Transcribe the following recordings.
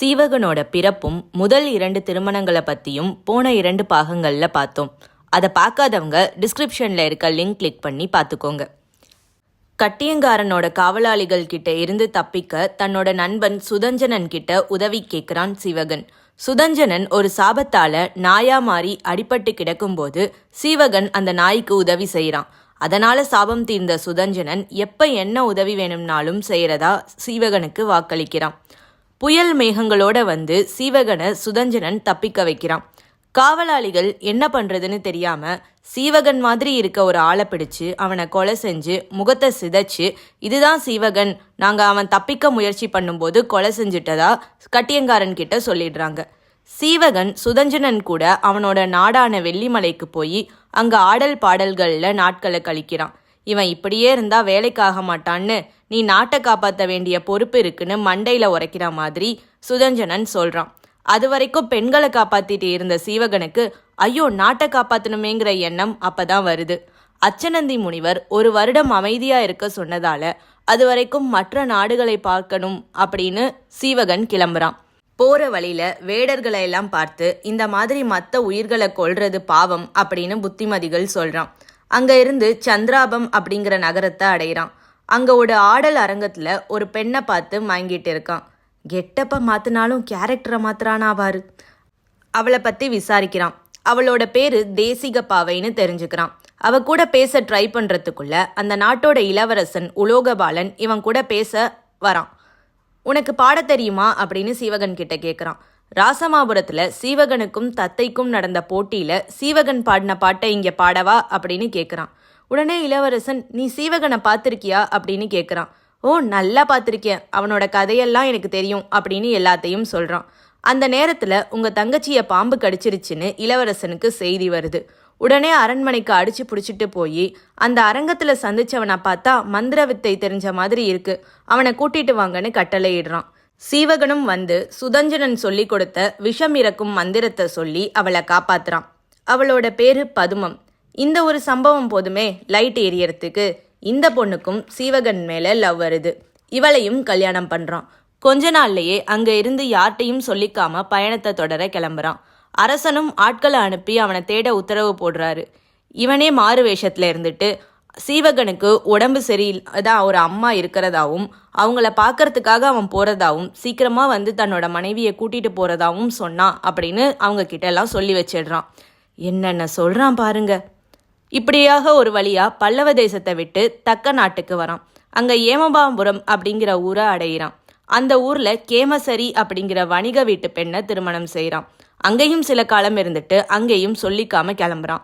சீவகனோட பிறப்பும் முதல் இரண்டு திருமணங்களை பற்றியும் போன இரண்டு பாகங்களில் பார்த்தோம். அதை பார்க்காதவங்க டிஸ்கிரிப்ஷனில் இருக்க லிங்க் கிளிக் பண்ணி பார்த்துக்கோங்க. கட்டியங்காரனோட காவலாளிகள் கிட்ட இருந்து தப்பிக்க தன்னோட நண்பன் சுதஞ்சனன் கிட்ட உதவி கேட்குறான் சிவகன். சுதஞ்சனன் ஒரு சாபத்தால நாயா மாறி அடிபட்டு கிடக்கும்போது சீவகன் அந்த நாய்க்கு உதவி செய்கிறான் அதனால சாபம் தீர்ந்த சுதஞ்சனன் எப்ப என்ன உதவி வேணும்னாலும் செய்யறதா சீவகனுக்கு வாக்களிக்கிறான். புயல் மேகங்களோட வந்து சீவகனை சுதஞ்சனன் தப்பிக்க வைக்கிறான். காவலாளிகள் என்ன பண்றதுன்னு தெரியாம சீவகன் மாதிரி இருக்க ஒரு ஆளை பிடிச்சு அவனை கொலை செஞ்சு முகத்தை சிதைச்சு இதுதான் சீவகன் நாங்க அவன் தப்பிக்க முயற்சி பண்ணும்போது கொலை செஞ்சுட்டதா? கட்டியங்காரன் கிட்ட சொல்லிடுறாங்க. சீவகன் சுதஞ்சனன் கூட அவனோட நாடான வெள்ளிமலைக்கு போய் அங்க ஆடல் பாடல்களில் நாட்களை கழிக்கிறான். இவன் இப்படியே இருந்தா வேலைக்காக மாட்டான்னு நீ நாட்டை காப்பாற்ற வேண்டிய பொறுப்பு இருக்குன்னு மண்டையில உரைக்கிற மாதிரி சுதஞ்சனன் சொல்றான். அது வரைக்கும் பெண்களை காப்பாத்திட்டு இருந்த சீவகனுக்கு ஐயோ நாட்டை காப்பாத்தணுமேங்கிற எண்ணம் அப்பதான் வருது. அச்சனந்தி முனிவர் ஒரு வருடம் அமைதியா இருக்க சொன்னதால அது வரைக்கும் மற்ற நாடுகளை பார்க்கணும் அப்படின்னு சீவகன் கிளம்புறான். போற வழியில வேடர்களை எல்லாம் பார்த்து இந்த மாதிரி மற்ற உயிர்களை கொள்றது பாவம் அப்படின்னு புத்திமதிகள் சொல்றான். அங்க இருந்து சந்திராபம் அப்படிங்கிற நகரத்தை அடையிறான் அங்கே ஒரு ஆடல் அரங்கத்தில் ஒரு பெண்ணை பார்த்து மயங்கிட்டு இருக்கான். கெட்டப்ப மாற்றினாலும் கேரக்டரை மாத்திரானாவாரு அவளை பற்றி விசாரிக்கிறான். அவளோட பேர் தேசிக பாவைன்னு தெரிஞ்சுக்கிறான். அவ கூட பேச ட்ரை பண்ணுறதுக்குள்ள அந்த நாட்டோட இளவரசன் உலோகபாலன் இவன் கூட பேச வரான். உனக்கு பாட தெரியுமா? அப்படின்னு சீவகன் கிட்ட கேட்குறான் ராசமாபுரத்தில் சீவகனுக்கும் தத்தைக்கும் நடந்த போட்டியில் சீவகன் பாடின பாட்டை இங்கே பாடவா? அப்படின்னு கேட்குறான் உடனே இளவரசன் நீ சீவகனை பார்த்துருக்கியா? அப்படின்னு கேட்குறான் ஓ நல்லா பார்த்துருக்கேன். அவனோட கதையெல்லாம் எனக்கு தெரியும் அப்படின்னு எல்லாத்தையும் சொல்கிறான் அந்த நேரத்தில் உங்கள் தங்கச்சியை பாம்பு கடிச்சிருச்சுன்னு இளவரசனுக்கு செய்தி வருது. உடனே அரண்மனைக்கு அடிச்சு பிடிச்சிட்டு போய் அந்த அரங்கத்தில் சந்திச்சவனை பார்த்தா மந்திர வித்தை தெரிஞ்ச மாதிரி இருக்கு. அவனை கூட்டிட்டு வாங்கன்னு கட்டளையிடுறான். சீவகனும் வந்து சுதஞ்சனன் சொல்லி கொடுத்த விஷம் இறக்கும் மந்திரத்தை சொல்லி அவளை காப்பாத்துறான். அவளோட பேரு பதுமம். இந்த ஒரு சம்பவம் போதுமே லைட் எரியறதுக்கு இந்த பொண்ணுக்கும் சீவகன் மேலே லவ் வருது. இவளையும் கல்யாணம் பண்ணுறான் கொஞ்ச நாள்லயே அங்கே இருந்து யார்ட்டையும் சொல்லிக்காம பயணத்தை தொடர கிளம்புறான். அரசனும் ஆட்களை அனுப்பி அவனை தேட உத்தரவு போடுறாரு. இவனே மாறு வேஷத்தில் இருந்துட்டு சீவகனுக்கு உடம்பு சரியில்லாதான் ஒரு அம்மா இருக்கிறதாவும் அவங்கள பார்க்கறதுக்காக அவன் போகிறதாவும் சீக்கிரமா வந்து தன்னோட மனைவியை கூட்டிட்டு போகிறதாவும் சொன்னான் அப்படின்னு அவங்க கிட்ட எல்லாம் சொல்லி வச்சிடுறான். என்னென்ன சொல்கிறான் பாருங்கள் இப்படியாக ஒரு வழியா பல்லவ தேசத்தை விட்டு தக்க நாட்டுக்கு வரான். அங்க ஏமபாபுரம் அப்படிங்கிற ஊரை அடையிறான். அந்த ஊர்ல கேமசரி அப்படிங்கிற வணிக வீட்டு பெண்ணை திருமணம் செய்கிறான் அங்கேயும் சில காலம் இருந்துட்டு அங்கேயும் சொல்லிக்காம கிளம்புறான்.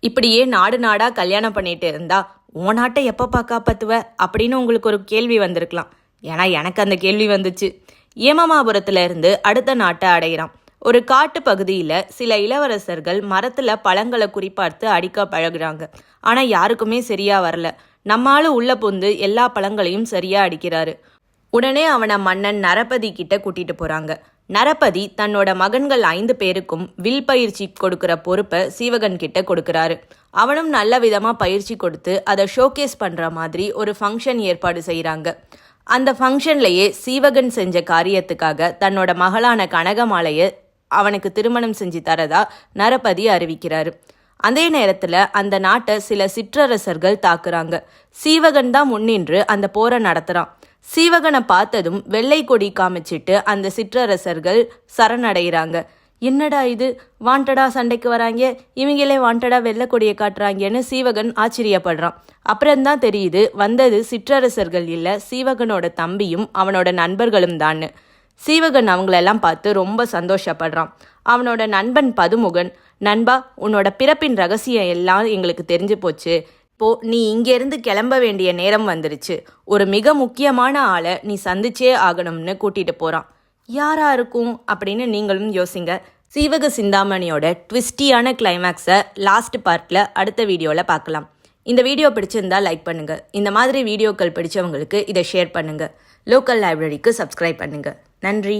இப்படியே நாடு நாடா கல்யாணம் பண்ணிட்டு இருந்தா உன் நாட்டை எப்பப்பா காப்பாத்துவ? அப்படின்னு உங்களுக்கு ஒரு கேள்வி வந்திருக்கலாம். ஏன்னா எனக்கு அந்த கேள்வி வந்துச்சு. ஏமமாபுரத்துல இருந்து அடுத்த நாட்டை அடையிறான். ஒரு காட்டு பகுதியில் சில இளவரசர்கள் மரத்தில் பழங்களை குறிப்பார்த்து அடிக்க பழகுறாங்க. ஆனால் யாருக்குமே சரியா வரல. நம்மால உள்ள புந்து எல்லா பழங்களையும் சரியா அடிக்கிறாரு. உடனே அவனை மன்னன் நரபதி கிட்ட கூட்டிட்டு போறாங்க. நரபதி தன்னோட மகன்கள் ஐந்து பேருக்கும் வில் பயிற்சி கொடுக்கிற பொறுப்பை சீவகன் கிட்ட கொடுக்கறாரு. அவனும் நல்ல விதமா பயிற்சி கொடுத்து அதை ஷோகேஸ் பண்ற மாதிரி ஒரு ஃபங்க்ஷன் ஏற்பாடு செய்கிறாங்க அந்த ஃபங்க்ஷன்லயே சீவகன் செஞ்ச காரியத்துக்காக தன்னோட மகளான கனகமாலையை அவனுக்கு திருமணம் செஞ்சு தரதா நரபதி அறிவிக்கிறாரு. அதே நேரத்தில் அந்த நாட்டை சில சிற்றரசர்கள் தாக்குறாங்க. சீவகன் தான் முன்னின்று அந்த போரை நடத்துகிறான் சீவகனை பார்த்ததும் வெள்ளை கொடி காமிச்சிட்டு அந்த சிற்றரசர்கள் சரணடைகிறாங்க. என்னடா இது? வாண்டடா சண்டைக்கு வராங்க? இவங்களே வாண்டடா வெள்ளை கொடியை காட்டுறாங்கன்னு சீவகன் ஆச்சரியப்படுறான். அப்புறம்தான் தெரியுது வந்தது சிற்றரசர்கள் இல்லை சீவகனோட தம்பியும் அவனோட நண்பர்களும் தான்னு. சீவகன் அவங்களெல்லாம் பார்த்து ரொம்ப சந்தோஷப்படுறான். அவனோட நண்பன் பதுமுகன் நண்பா உன்னோட பிறப்பின் ரகசியம் எல்லாம் எங்களுக்கு தெரிஞ்சு போச்சு. இப்போ நீ இங்கேருந்து கிளம்ப வேண்டிய நேரம் வந்துருச்சு. ஒரு மிக முக்கியமான ஆளை நீ சந்திச்சே ஆகணும்னு கூட்டிட்டு போறான். யாரா இருக்கும்? அப்படின்னு நீங்களும் யோசிங்க. சீவக சிந்தாமணியோட ட்விஸ்டியான கிளைமேக்ஸை லாஸ்ட் பார்ட்ல அடுத்த வீடியோவில் பார்க்கலாம். இந்த வீடியோ பிடிச்சிருந்தா லைக் பண்ணுங்க. இந்த மாதிரி வீடியோக்கள் பிடிச்சவங்களுக்கு இதை ஷேர் பண்ணுங்க. லோக்கல் லைப்ரரிக்கு சப்ஸ்கிரைப் பண்ணுங்கள் நன்றி.